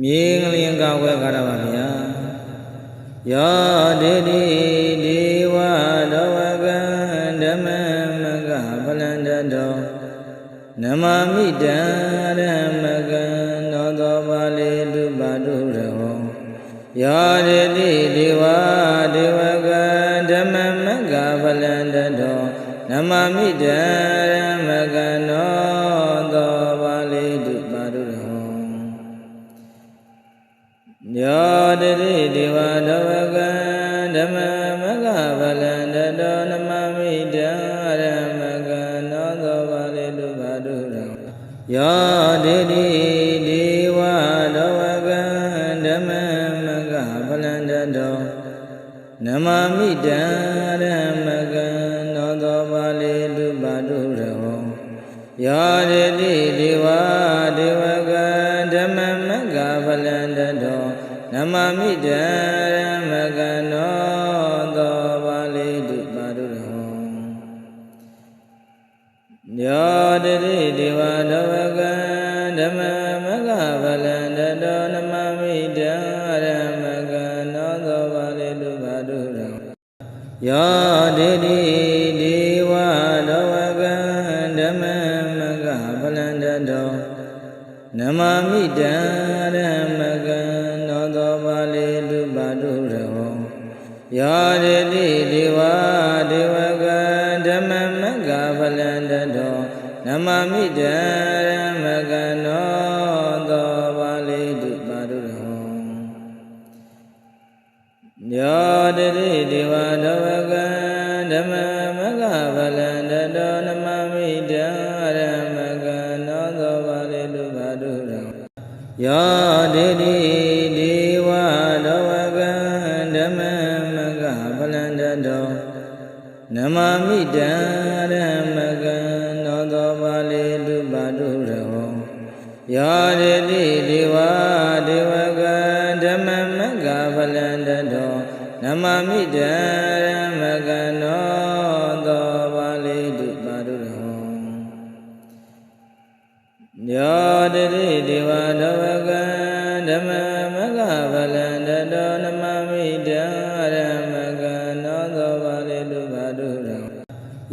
မြေငလျင်ကဝဲကားရပါဗျာယောဒေတိဒေဝဒဝကံဓမ္မမကဗလန္တတောနမမိတံရမကံသောသောပါလေတုပါတုရောယောဒေတိဒေဝဒေဝကံဓမ္မမကဗလန္တတောနမမိတံရမကံသောသော ယောတတိဒေဝဒဝကံဓမ္မမကဗလန္တတောနမမိတံရမကံသောသောပါလေတုဘာတုရောယောတတိဒေဝဒေဝကံဓမ္မမကဗလန္တတောနမမိတံ ယောတတိဒေဝဒဝကံဓမ္မမကဗလန္တတောနမမိတံရမကံသောသောပါလေတုပါတုရောယောရတိဒေဝဒေဝကံဓမ္မမကဗလန္တတောနမမိတံရ ယောဒေတိဒေဝဒဝကံဓမ္မမကဗလန္တတောနမမိတံရမကံသောသောပါလေတုပါတုရောယောဒေတိဒေဝဒေဝကံဓမ္မမကဗလန္တတောနမမိတံရ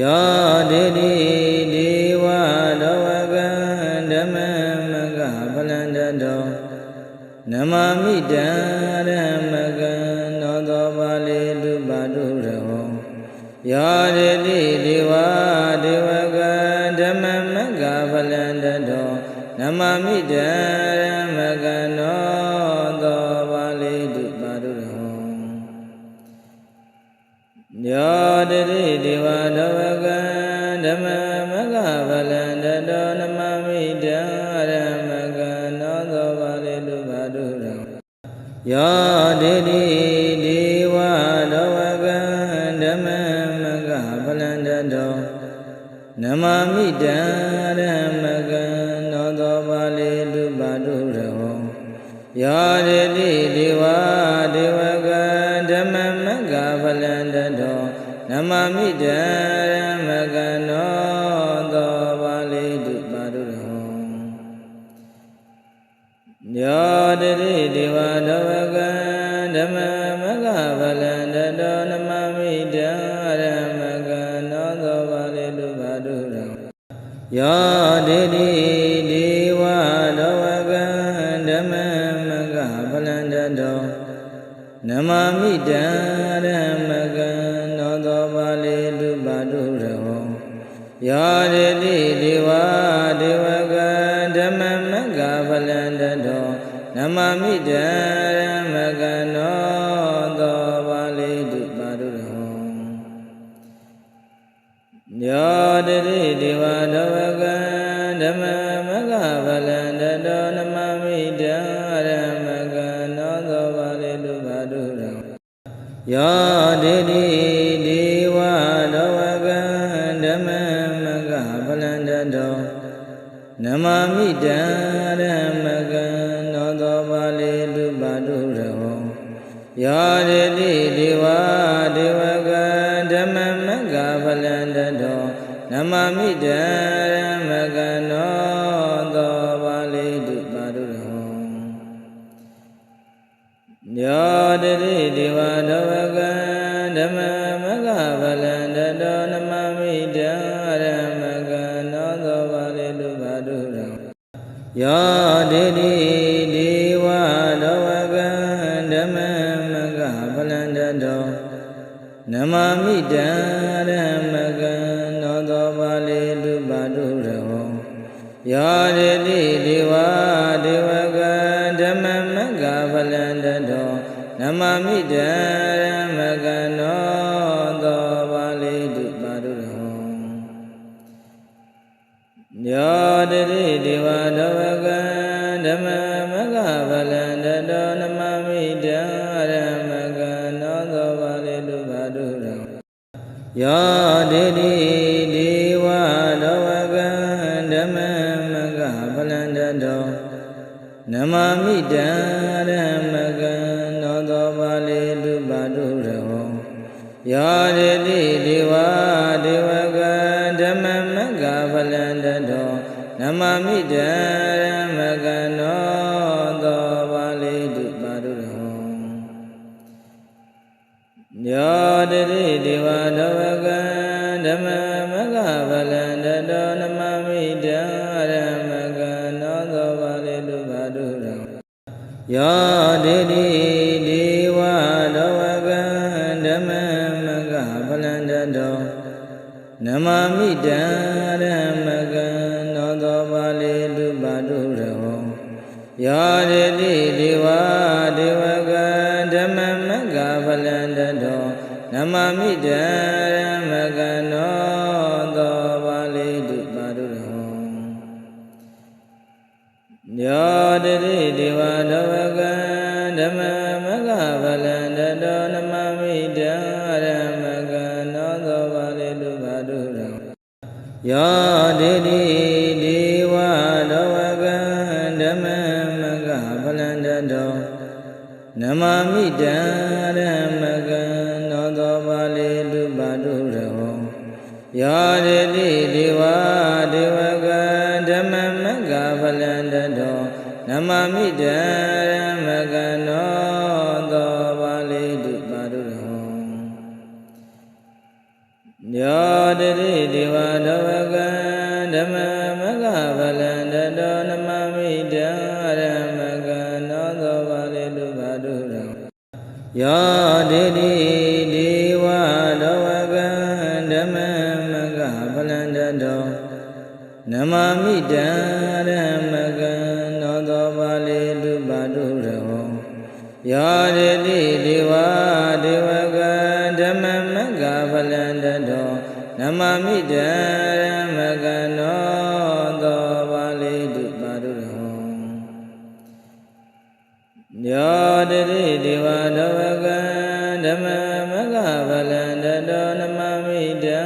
ယောဒေတိဒေဝဒဝကံဓမ္မမကဗလန္တတောနမမိတံရမကံသောသောပါလေတုပါတုရောယောဒေတိဒေဝဒေဝကံဓမ္မမကဗလန္တတောနမမိတံရမကံသောသောပါလေတုပါတုရောယောတတိဒေဝဒဝ သောပါလေတုပါတုရောယောဒေတိဒေဝဒဝကံဓမ္မမကဗလန္တတောနမမိတံရမကံသောသောပါလေတုပါတုရောယောဒေတိဒေဝဒေဝကံဓမ္မမကဗလန္တတောနမမိတံရမကံသောသော တတိဒေဝဒဝကံဓမ္မမကဗလန္တတောနမမိတံရမကံသောသောပါလေတုပါတုရောယောဒေတိဒေဝဒဝကံဓမ္မမကဗလန္တတောနမမိတံရမကံသောသောပါလေတုပါတုရောယောဒေတိဒေဝဒေဝကံဓမ္မမကဗလန္တတော နမမိတံရမကံသောသောပါလေတုပါတုရောယောတတိဒေဝဒဝကံဓမ္မမကဗလန္တတောနမမိတံရမကံသောသောပါလေတုပါတုရောယောဒေတိဒေဝဒဝကံဓမ္မမကဗလန္တတောနမမိတံ ယောဒေတိဒေဝဒေဝကံဓမ္မမကဗလန္တတောနမမိတံရမကံသောသောပါလေတုပါတုရောယောတတိဒီဝဒဝကံဓမ္မမကဗလန္တတောနမမိတံရမကံနောသောပါလေတုဘာဒုရံယောတိတိဒီဝဒဝကံဓမ္မမကဗလန္တတောနမမိတံရမကံနောသောပါလေတုဘာဒုရဟောယောတိတိဒီဝဒေဝကံဓမ္မမကဗလန္တတောနမမိတံရမကနောသောပါလိတုပါရုဟောယောတတိဒေဝဒဝကံဓမ္မမကဗလန္တတော ယောတိတိဒေဝဒဝကံဓမ္မမကဗလန္တတောနမမိတံရမကံနောသောပါလေတုပါတုရဟောယောရတိဒေဝဒေဝကဓမ္မမကဗလန္တတောနမမိတံရမကံနောသော ယောတိတိဒေဝဒဝကံဓမ္မမကဗလန္တတောနမမိတံရမကံနောသောပါလေတုပါတုရဟောယောတိတိဒေဝဒေဝကံဓမ္မမကဗလန္တတောနမမိတံရမကံနောသော တတိဒေဝဒဝကံဓမ္မမကဗလန္တတောနမမိတံရမကံနောသောပါလေတုဘာတုရံယောတိတိဒေဝဒဝကံဓမ္မမကဗလန္တတောနမမိတံရမကံနောသောပါလေတုဘာတုရဟောယောတိတိဒေဝဒေဝ တတောနမမိတံရမကနောသောပါလေတုပါရုဟောယောတတိဒေဝဒဝကံဓမ္မမကဗလန္တတောနမမိတံရမကနောသောပါလေတုပါရုဟောယောတိတိဒေဝဒဝကံဓမ္မမကဗလန္တတောနမမိတံရမ ယောရတိဒေဝဒေဝကံဓမ္မမကဗလန္တတောနမမိတံရမကံနောသောပါလေတုပါတုရဟောယောတတိဒေဝဒဝကံဓမ္မမကဗလန္တတောနမမိတံ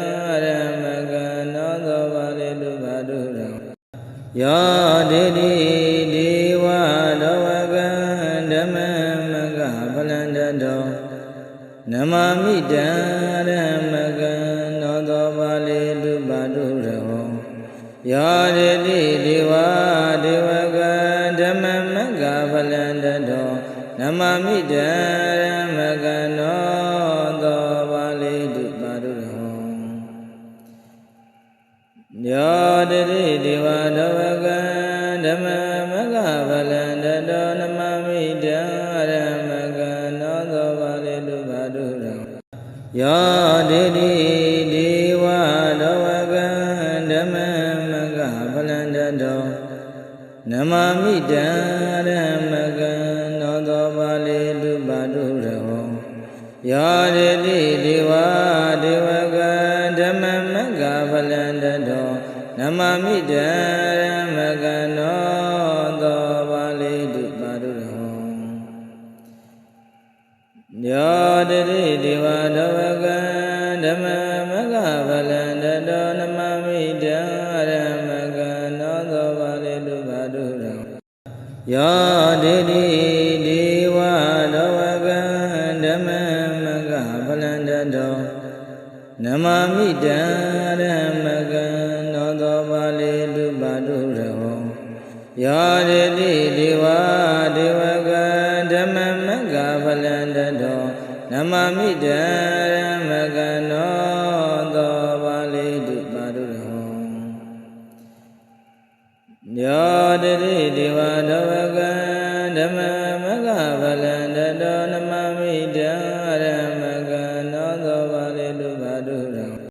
ရမကံနောသောပါလေတုပါတုရဟောယောတိတိဒေဝဒ ဗလန္တတောနမမိတံရမကံနောသောပါလေတုပါတုရဟောယောတိတိဒေဝဒေဝကံဓမ္မမကဗလန္တတောနမမိတံရမကံနောသောပါလေတုပါတုရဟောယောတတိ ယောတိတိဒေဝဒဝကံဓမ္မမကဗလန္တတောနမမိတံရမကံနောသောပါလေတုဘာတုရဟောယောတိတိဒေဝဒေဝကံဓမ္မမကဗလန္တတောနမမိတံရမကနောသော ယောတိတိဒေဝဒဝကံဓမ္မမကဗလန္တတောနမမိတံရမကံနောသောပါလေတုပါတုရဟောယောရတိဒေဝဒေဝကံဓမ္မမကဗနမမိတံရမကနော ယောတ